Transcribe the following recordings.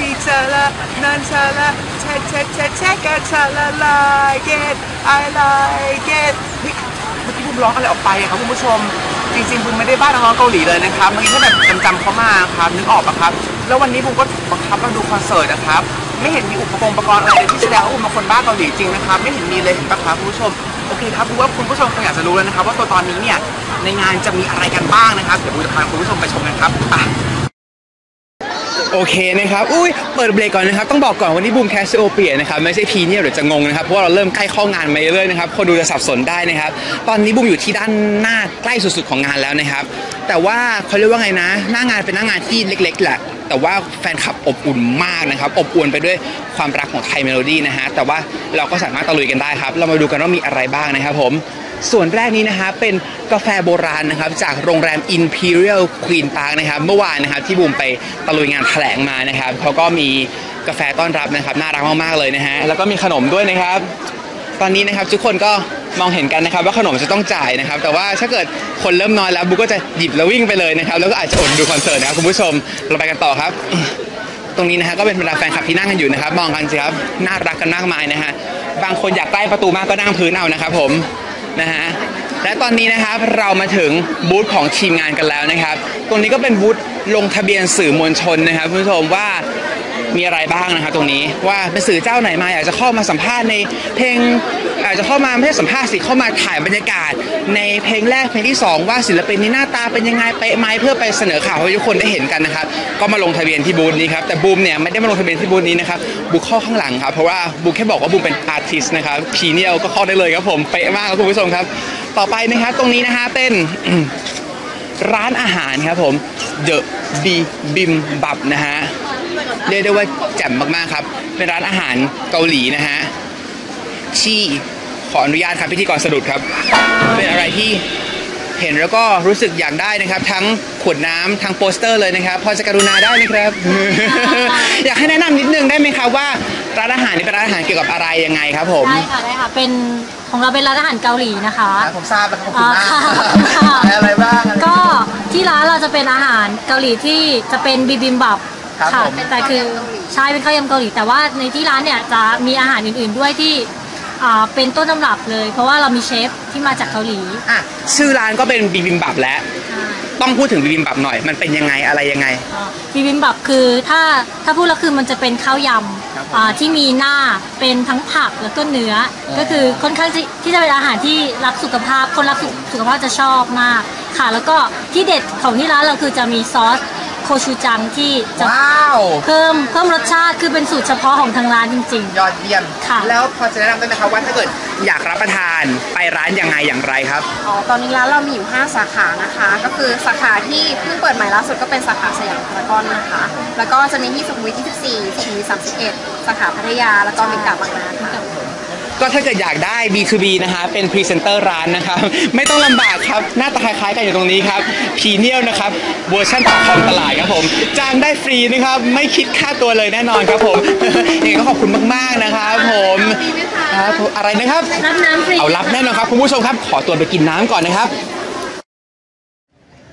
ดีเธอละนันเธอละเช็ดเช็ดเช็ดเช็ดกันเธอละ like it I like it เมื่อกี้บุมร้องอะไรออกไปอะครับคุณผู้ชม จริงๆบุมไม่ได้บ้านักร้องเกาหลีเลยนะครับ เมื่อกี้แค่แบบจำๆเขามาครับ นึกออกปะครับ แล้ววันนี้บุมก็บังคับมาดูคอนเสิร์ตนะครับ ไม่เห็นมีอุปกรณ์อุปกรณ์อะไรเลยที่แสดงว่าบุมเป็นคนบ้าเกาหลีจริงนะครับ ไม่เห็นมีเลยเห็นปะครับคุณผู้ชม โอเคครับบุมว่าคุณผู้ชมคงอยากจะรู้แล้วนะครับ ว่าตัวตอนนี้เนี่ยในงานจะมีอะไรกันบ้างนะครับ เดี๋ยวบุมจะพาคุณผู้ชมไปชมกันครับไป โอเคนะครับ อุ้ยเปิดเบรกก่อนนะครับ ต้องบอกก่อนวันนี้บูมแคสโอเปียนะครับ ไม่ใช่พีเนี่ยเดี๋ยวจะงงนะครับ เพราะว่าเราเริ่มใกล้ข้างานมาเรื่อยๆนะครับ คนดูจะสับสนได้นะครับ ตอนนี้บูมอยู่ที่ด้านหน้าใกล้สุดๆของงานแล้วนะครับ แต่ว่าเขาเรียกว่าไงนะ หน้างานเป็นหน้างานที่เล็ก ๆ แหละ แต่ว่าแฟนคลับอบอุ่นมากนะครับ อบอวลไปด้วยความรักของไทยเมโลดี้นะฮะ แต่ว่าเราก็สามารถตะลุยกันได้ครับ เรามาดูกันว่ามีอะไรบ้างนะครับผม ส่วนแรกนี้นะฮะเป็นกาแฟโบราณนะครับจากโรงแรม Imperial Queen Park นะครับเมื่อวานนะครับที่บูมไปตะลุยงานแถลงมานะครับเขาก็มีกาแฟต้อนรับนะครับน่ารักมากๆเลยนะฮะแล้วก็มีขนมด้วยนะครับ ตอนนี้นะครับทุกคนก็มองเห็นกันนะครับว่าขนมจะต้องจ่ายนะครับ แต่ว่าถ้าเกิดคนเริ่มน้อยแล้วบูก็จะหยิบแล้ววิ่งไปเลยนะครับแล้วก็อาจจะอดดูคอนเสิร์ตนะครับคุณผู้ชมเราไปกันต่อครับ ตรงนี้นะฮะก็เป็นบรรดาแฟนคลับที่นั่งกันอยู่นะครับ มองกันสิครับน่ารักกันมากมายนะฮะบางคนอยากใกล้ประตูมากก็นั่งพื้นเอานะครับผม นะฮะและตอนนี้นะครับเรามาถึงบูธของทีมงานกันแล้วนะครับ ตรงนี้ก็เป็นบูธลงทะเบียนสื่อมวลชนนะครับคุณผู้ชมว่า มีอะไรบ้างนะครับตรงนี้ว่าเป็นสื่อเจ้าไหนมาอยากจะเข้ามาสัมภาษณ์ในเพลงอาจจะเข้ามาไม่ใช่สัมภาษณ์สิเข้ามาถ่ายบรรยากาศ ในเพลงแรกเพลงที่สองว่าศิลปินนี้หน้าตาเป็นยังไงเป๊ะไหมเพื่อไปเสนอข่าวให้ทุกคนได้เห็นกันนะครับก็มาลงทะเบียนที่บูธนี้ครับแต่บูมเนี่ยไม่ได้มาลงทะเบียนที่บูธนี้นะครับบูเข้าข้างหลังครับเพราะว่าบูแค่บอกว่าบูมเป็นอาร์ติสต์นะครับพีเนียลก็เข้าได้เลยครับผมเป๊ะมากครับคุณผู้ชมครับ ต่อไปนะครับตรงนี้นะฮะเป็นร้านอาหารครับผม The B Bim Bab นะฮะ เรียกได้ว่าแจ่มมากๆครับ เป็นร้านอาหารเกาหลีนะฮะที่ขออนุญาตครับพิธีกรสะดุดครับ เป็นอะไรที่เห็นแล้วก็รู้สึกอยากได้นะครับ ทั้งขวดน้ำทั้งโปสเตอร์เลยนะครับ พอจะกรุณาได้ไหมครับ อยากให้แนะนำนิดนึงได้ไหมครับว่าร้านอาหารนี้เป็นร้านอาหารเกี่ยวกับอะไรยังไงครับผมได้ค่ะได้ค่ะเป็นของเราเป็นร้านอาหารเกาหลีนะคะผมทราบแล้วขอบคุณมากอ่าค่ะอะไรบ้างอะไรก็ที่ร้านเราจะเป็นอาหารเกาหลีที่จะเป็นบิบิมบับ ครับค่ะผม แต่คือใช่เป็นข้าวยำเกาหลีแต่ว่าในที่ร้านเนี่ยจะมีอาหารอื่นๆด้วยที่อ่าเป็นต้นตำรับเลย เพราะว่าเรามีเชฟที่มาจากเกาหลีอะชื่อร้านก็เป็นบิบิมบับแล้วใช่ ต้องพูดถึงบิบิมบับหน่อย มันเป็นยังไงอะไรยังไง อ่าบิบิมบับคือถ้าถ้าพูดแล้วคือมันจะเป็นข้าวยครับผมำอ่าที่มีหน้าเป็นทั้งผักแล้วก็เนื้ออก็คือค่อนข้างที่ที่จะเป็นอาหารที่รักสุขภาพ คนรักสุสุขภาพจะชอบมากค่ะ แล้วก็ที่เด็ดของที่ร้านเราคือจะมีซอส โคชูจังที่จะว้าวเพิ่มเพิ่มรสชาติคือเป็นสูตรเฉพาะของทางร้านจริง ยอดเยี่ยม ค่ะ แล้วพอจะแนะนำได้ไหมครับว่าถ้าเกิดอยากรับประทานไปร้านยังไงอย่างไรครับ อ๋อตอนนี้ร้านเรามีอยู่ 5 สาขานะคะ ก็คือสาขาที่เพิ่งเปิดใหม่ล่าสุดก็เป็นสาขาสยามพารากอนนะคะ แล้วก็จะมีที่สุขุมวิท24สุขุมวิท31 สาขาพัทยา แล้วก็เมกะบางนาค่ะ ก็ถ้าเกิดอยากได้ B2B นะฮะเป็นพรีเซนเตอร์ร้านนะครับ ไม่ต้องลำบากครับ หน้าตาคล้ายๆกันอยู่ตรงนี้ครับพีเนียลนะครับเวอร์ชันของคอมตลาดครับผมจ้างได้ฟรีนะครับ ไม่คิดค่าตัวเลยแน่นอนครับผมยังไงก็ขอบคุณมากๆนะครับผมครับผมอะไรนะครับๆรับน้ำฟรี เอารับแน่นอนครับคุณผู้ชมครับ ขอตัวไปกินน้ำก่อนนะครับ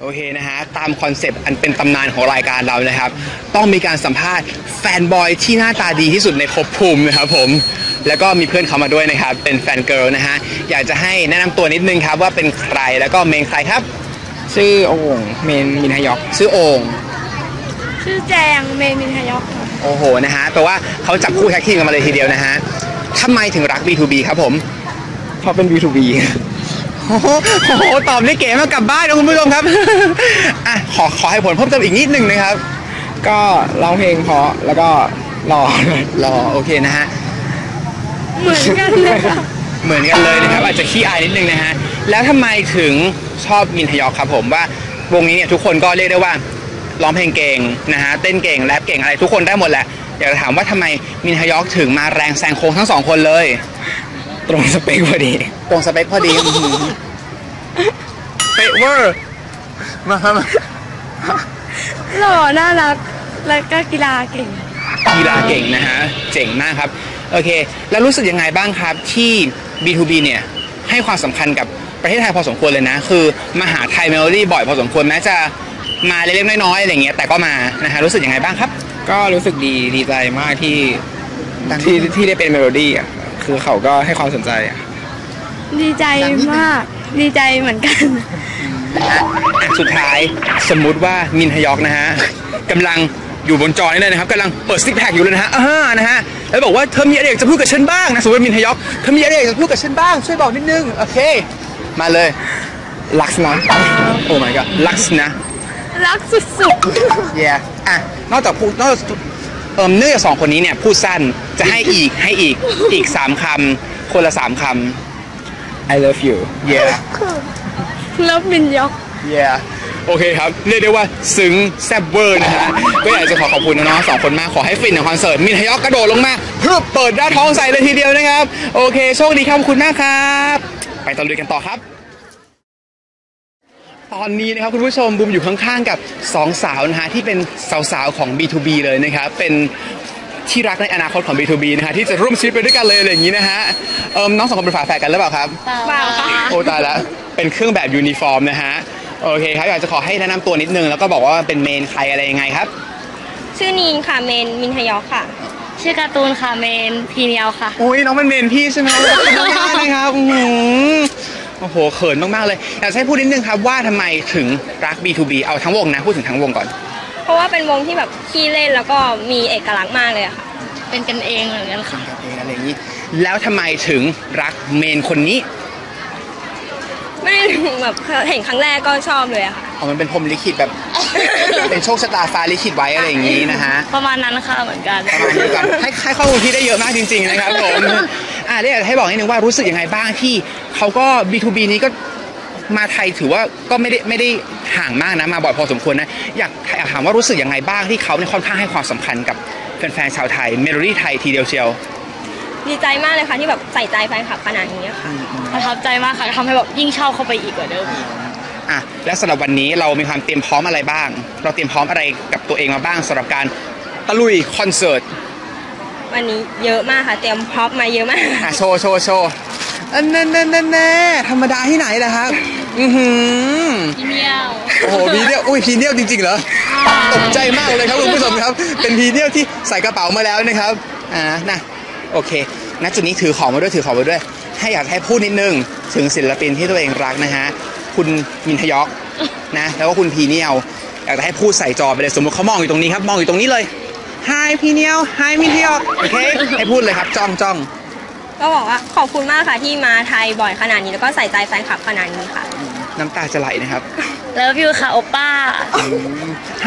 โอเคนะฮะ ตามคอนเซปต์อันเป็นตำนานของรายการเรานะครับ ต้องมีการสัมภาษณ์แฟนบอยที่หน้าตาดีที่สุดในภพภูมินะครับผม แล้วก็มีเพื่อนเขามาด้วยนะครับ เป็นแฟนเกิร์ลนะฮะ อยากจะให้แนะนำตัวนิดนึงครับว่าเป็นใครแล้วก็เมนใครครับ ชื่อโอ่งเมนมินฮยอก ชื่อโองชื่อแจงเมมินฮยอกโอ้โหนะฮะแปลว่าเขาจับคู่แท็กทีมกันมาเลยทีเดียวนะฮะทำไมถึงรัก B2B ครับผม เพราะเป็น B2B โอ้โหโอ้โหตอบได้เก๋มากกลับบ้านนะคุณผู้ชมครับ อะขอขอให้ผลเพิ่มเติมอีกนิดนึงนะครับ ก็ร้องเพลงเพราะแล้วก็หล่อรอโอเคนะฮะ เหมือนกันเลยค่ะ เหมือนกันเลยนะครับ อาจจะขี้อายนิดนึงนะฮะ แล้วทำไมถึงชอบมินทยอกครับผมว่าวงนี้เนี่ยทุกคนก็เรียกได้ว่าร้องเพลงเก่งนะฮะเต้นเก่งแรปเก่งอะไรทุกคนได้หมดแหละ อยากจะถามว่าทำไมมินทยอกถึงมาแรงแซงโค้งทั้งสองคนเลย ตรงสเปคพอดี ตรงสเปคพอดีอื้อหือเป๊ะเวอร์มามาหล่อน่ารักแล้วก็กีฬาเก่ง กีฬาเก่งนะฮะ เจ๋งมากครับ โอเค แล้วรู้สึกยังไงบ้างครับที่ B2B เนี่ย ให้ความสำคัญกับประเทศไทยพอสมควรเลยนะ คือมาหาไทยเมโลดี้บ่อยพอสมควรแม้จะมาเล็กๆน้อยๆอะไรเงี้ยแต่ก็มานะฮะรู้สึกยังไงบ้างครับ ก็รู้สึกดีดีใจมากที่ที่ที่ได้เป็นเมโลดี้อะ คือเขาก็ให้ความสนใจอะดีใจมาก ดีใจเหมือนกันนะฮะอะสุดท้ายสมมุติว่ามินฮยอกนะฮะกำลังอยู่บนจอนี่เลยนะครับกำลังเปิดซิกแพคอยู่เลยนะฮะอ่านะฮะแล้วบอกว่าเธอมีอะไรอยากจะพูดกับฉันบ้างนะสมมติว่ามินฮยอกเธอมีอะไรอยากจะพูดกับฉันบ้างช่วยบอกนิดนึงโอเค มาเลยลักษณะโอ้ my god ลักษณะรักสุดเย่อะนอกจากพูดนอกจาก เอิมเนื่องจากสองคนนี้เนี่ยพูดสั้นจะให้อีกให้อีกอีกสามคำคนละสามค I love you ำเย่ๆเลิฟมินยอกเย่โอเคครับ เรียกได้ว่าซึ้งแซ่บเวอร์นะฮะก็อยากจะขอขอบคุณน้องๆสองคนมากขอให้ฟินในคอนเสิร์ตมินฮยอกกระโดดลงมาเพื่อเปิดด้านท้องใส่เลยทีเดียวนะครับ โอเค โชคดีครับขอบคุณมากครับ ไปตะลุยกันต่อครับ ตอนนี้นะครับคุณผู้ชมบุมอยู่ข้างๆกับสองสาวนะฮะที่เป็นสาวๆของ B2B เลยนะครับเป็นที่รักในอนาคตของ B2B นะฮะที่จะร่วมชีวิตไปด้วยกันเลยอะไรอย่างนี้นะฮะเอิมน้องสองคนเป็นฝาแฝดกันหรือเปล่าครับเปล่าค่ะ โอ้ตายแล้วเป็นเครื่องแบบยูนิฟอร์มนะฮะโอเคครับอยากจะขอให้แนะนำตัวนิดนึงแล้วก็บอกว่าเป็นเมนใครอะไรยังไงครับ ชื่อนีนค่ะเมนมินฮยอกค่ะ ชื่อการ์ตูนค่ะเมนพีเนียลค่ะ อุ้ยน้องเป็นเมนพี่ใช่ไหมขอบคุณมากนะครับอื้อหือ โอ้โหเขินมากๆเลยอยากจะให้พูดนิดนึงครับว่าทำไมถึงรัก B2B เอาทั้งวงนะพูดถึงทั้งวงก่อน เพราะว่าเป็นวงที่แบบขี้เล่นแล้วก็มีเอกลักษณ์มากเลยอะค่ะ เป็นกันเองเหมือนกันค่ะครับเองอะไรอย่างนี้ แล้วทำไมถึงรักเมนคนนี้ไม่ได้แบบเห็นครั้งแรกก็ชอบเลยอะค่ะ อ๋อมันเป็นพรหมลิขิตแบบ เป็นโชคชะตาฟ้าลิขิตไว้อะไรอย่างนี้นะฮะประมาณนั้นค่ะเหมือนกัน ประมาณนี้กันให้ให้ข้อมูลที่ได้เยอะมากจริง ๆ นะครับผม อ่าได้อยากให้บอกนิดนึงว่ารู้สึกยังไงบ้างที่เขาก็ B2B นี้ก็มาไทยถือว่าก็ไม่ได้ไม่ได้ห่างมากนะมาบ่อยพอสมควรนะอยากอยากถามว่ารู้สึกยังไงบ้างที่เขาเนี่ยค่อนข้างให้ความสำคัญกับแฟนๆชาวไทยเมโลดี้ไทยทีเดียวเชียว ดีใจมากเลยค่ะที่แบบใส่ใจแฟนคลับขนาดนี้อะค่ะประทับใจมากค่ะทำให้แบบยิ่งชอบเข้าไปอีกกว่าเดิมอีกอะและสำหรับวันนี้เรามีความเตรียมพร้อมอะไรบ้าง เราเตรียมพร้อมอะไรกับตัวเองมาบ้างสำหรับการตะลุยคอนเสิร์ต วันนี้เยอะมากค่ะ เตรียมพร็อพมาเยอะมาก อะโชว์โชว์โชว์อันนั้นนั่นนั่นแน่ธรรมดาที่ไหนล่ะครับ อือหือพีเนียลโอ้โหพีเนียลอุ้ยพีเนียลจริงๆเหรอตกใจมากเลยครับคุณผู้ชมครับ เป็นพีเนียลที่ใส่กระเป๋ามาแล้วนะครับอ่านะโอเคณจุดนี้ถือของมาด้วยถือของมาด้วย ให้อยากให้พูดนิดนึงถึงศิลปินที่ตัวเองรักนะฮะคุณมินทยอกนะแล้วก็คุณพีเนียลอยากจะให้พูดใส่จอไปเลยสมมติเขามองอยู่ตรงนี้ครับมองอยู่ตรงนี้เลย Hi พีเนียล Hi มินทยอกโอเค ให้พูดเลยครับจ้องจ้องก็บอกว่าขอบคุณมากค่ะที่มาไทยบ่อยขนาดนี้แล้วก็ใส่ใจแฟนคลับขนาดนี้ค่ะ น้ำตาจะไหลนะครับ เลิฟยูค่ะโอป้า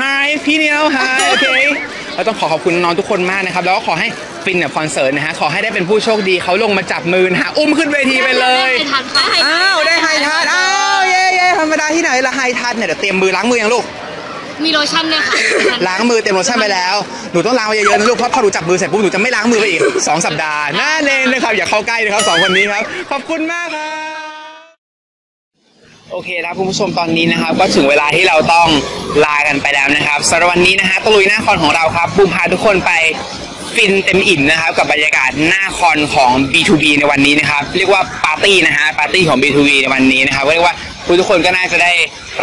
Hi พี่เนียว Hi โอเคเราต้องขอขอบคุณน้องทุกคนมากนะครับ แล้วก็ขอให้ฟินกับคอนเสิร์ตนะฮะ ขอให้ได้เป็นผู้โชคดีเขาลงมาจับมือนะฮะ อุ้มขึ้นเวทีไปเลยได้ทันค่ะอ้าว ได้ไฮทัชอ้าว เย่เย่ธรรมดาที่ไหนละไฮทัชเนี่ยเดี๋ยวเตรียมมือล้างมือยังลูก มีโลชั่นด้วยค่ะล้างมือเต็มโลชั่นไปแล้ว หนูต้องล้างมาเยอะๆนะลูกเพราะพอหนูจับมือเสร็จปุ๊บหนูจะไม่ล้างมือไปอีกสองสัปดาห์น่าเน้นนะครับอย่าเข้าใกล้นะครับสองคนนี้ครับ ขอบคุณมากครับโอเคนะคุณผู้ชมตอนนี้นะครับ ก็ถึงเวลาที่เราต้องลากันไปแล้วนะครับสำหรับวันนี้นะฮะตะลุยหน้าคอนของเราครับบูมพาทุกคนไปฟินเต็มอิ่มนะครับกับบรรยากาศหน้าคอนของ B2B ในวันนี้นะครับ เรียกว่าปาร์ตี้นะฮะปาร์ตี้ของ B2B ในวันนี้นะครับก็เรียกว่า ทุกคนก็น่าจะได้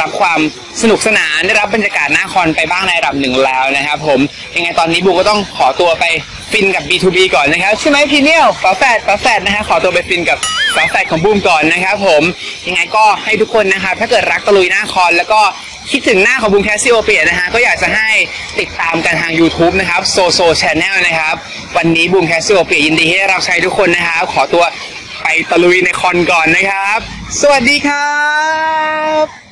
รับความสนุกสนานได้รับบรรยากาศหน้าคอนไปบ้างในระดับหนึ่งแล้วนะครับผมยังไงตอนนี้บูก็ต้องขอตัวไปฟินกับ B2B ก่อนนะครับใช่ไหมพี่เนียวฝาแฝดฝาแฝดนะฮะขอตัวไปฟินกับฝาแฝดของบูมก่อนนะครับผมยังไงก็ให้ทุกคนนะครับถ้าเกิดรักตะลุยหน้าคอนแล้วก็คิดถึงหน้าของบูมแคสซิโอเปียนะฮะก็อยากจะให้ติดตามกันทาง YouTube นะครับโซโซชแนลนะครับวันนี้บูมแคสซิโอเปียยินดีที่ได้รับใช้ทุกคนนะครับขอตัวไปตะลุยในคอนก่อนนะครับ สวัสดีครับ